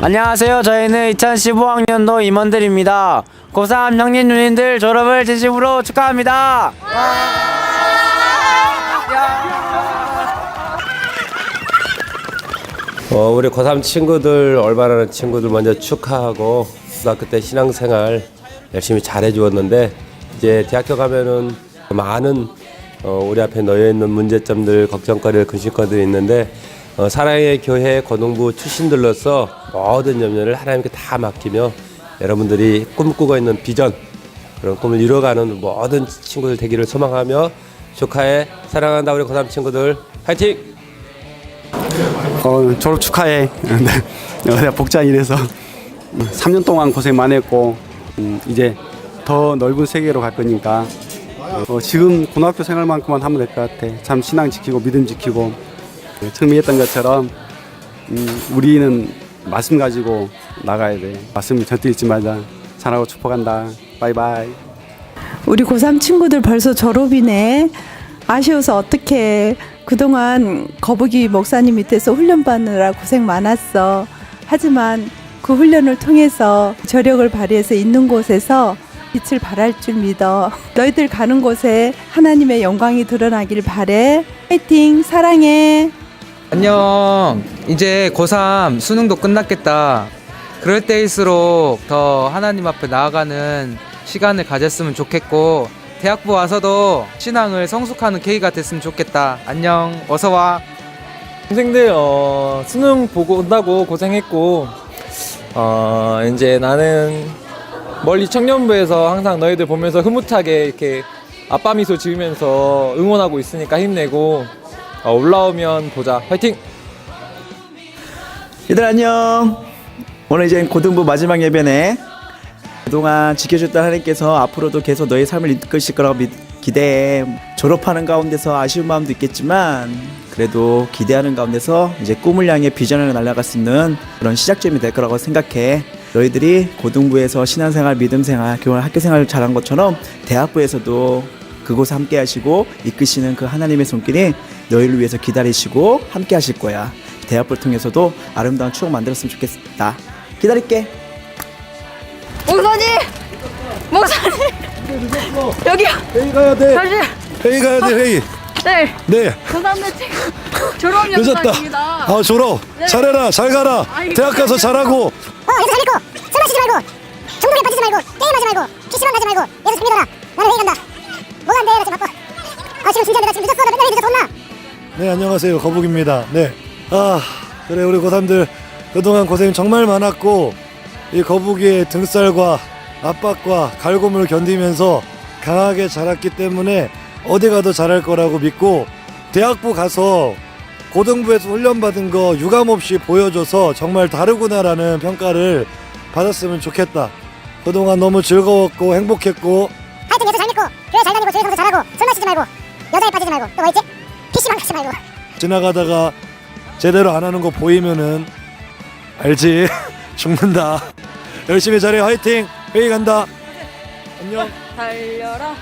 안녕하세요. 저희는 2015학년도 임원들입니다. 고3 형님 누님들 졸업을 진심으로 축하합니다. 어, 우리 고3 친구들 얼마나 친구들 먼저 축하하고 고등학교 때 신앙생활 열심히 잘해 주었는데 이제 대학교 가면은 많은 어, 우리 앞에 놓여 있는 문제점들 걱정거리들 근심거리들이 있는데 어, 사랑의 교회 고등부 출신들로서 모든 염려를 하나님께 다 맡기며 여러분들이 꿈꾸고 있는 비전 그런 꿈을 이뤄가는 모든 친구들 되기를 소망하며 축하해 사랑한다 우리 고3 친구들 화이팅! 어, 졸업 축하해. 네. 내가 복장 일해서 3년 동안 고생 많이 했고 음, 이제 더 넓은 세계로 갈 거니까 어, 지금 고등학교 생활만큼만 하면 될 것 같아. 참 신앙 지키고 믿음 지키고 네, 처음에 했던 것처럼 음, 우리는 말씀 가지고 나가야 돼. 말씀 절대 잊지 말자. 잘하고 축복한다. 바이바이. 우리 고3 친구들 벌써 졸업이네. 아쉬워서 어떡해. 그동안 거북이 목사님 밑에서 훈련 받느라 고생 많았어. 하지만 그 훈련을 통해서 저력을 발휘해서 있는 곳에서 빛을 발할 줄 믿어. 너희들 가는 곳에 하나님의 영광이 드러나길 바래. 화이팅! 사랑해! 안녕. 이제 고3 수능도 끝났겠다. 그럴 때일수록 더 하나님 앞에 나아가는 시간을 가졌으면 좋겠고, 대학부 와서도 신앙을 성숙하는 계기가 됐으면 좋겠다. 안녕. 어서 와. 동생들 어, 수능 보고 온다고 고생했고 어, 이제 나는 멀리 청년부에서 항상 너희들 보면서 흐뭇하게 이렇게 아빠 미소 지으면서 응원하고 있으니까 힘내고 어, 올라오면 보자 화이팅! 얘들 안녕. 오늘 이제 고등부 마지막 예배네. 그동안 지켜줬던 하나님께서 앞으로도 계속 너의 삶을 이끌실 거라고 믿, 기대해. 졸업하는 가운데서 아쉬운 마음도 있겠지만 그래도 기대하는 가운데서 이제 꿈을 향해 비전을 날아갈 수 있는 그런 시작점이 될 거라고 생각해. 너희들이 고등부에서 신앙생활, 믿음생활, 교원 학교생활을 잘한 것처럼 대학부에서도 그곳에 함께 하시고 이끄시는 그 하나님의 손길이 너희를 위해서 기다리시고 함께 하실 거야. 대학부를 통해서도 아름다운 추억 만들었으면 좋겠다. 기다릴게. 목사님! 목사님! 여기요! 회의 가야 돼. 다시! 회의 가야 돼. 회의. 네! 네. 고삼대 책 졸업 늦었다. 영상입니다. 아 졸업. 잘해라. 잘 가라. 아이, 대학 가서 잘하고. 어, 예수 잘 믿고 술 마시지 말고 중독에 빠지지 말고 게임하지 말고 PC방 가지 말고 예수 잘 믿어라 나는 회의 간다 진지한데 나 지금 늦었어 나 맨날 늦어서 혼나 네 안녕하세요 거북입니다. 네. 아 그래 우리 고3들 그동안 고생 정말 많았고 이 거북이의 등살과 압박과 갈굼을 견디면서 강하게 자랐기 때문에 어디 가도 잘할 거라고 믿고 대학부 가서 고등부에서 훈련받은 거 유감없이 보여줘서 정말 다르구나라는 평가를 받았으면 좋겠다. 그동안 너무 즐거웠고 행복했고 하여튼 예수 잘 믿고 교회 잘 다니고 교회 성도 잘하고 술 마시지 말고 여자에 빠지지 말고 또 뭐 있지? PC방 가지 말고. 지나가다가 제대로 안 하는 거 보이면은 알지? 죽는다. 열심히 잘해. 화이팅! 회의 간다. 안녕. 달려라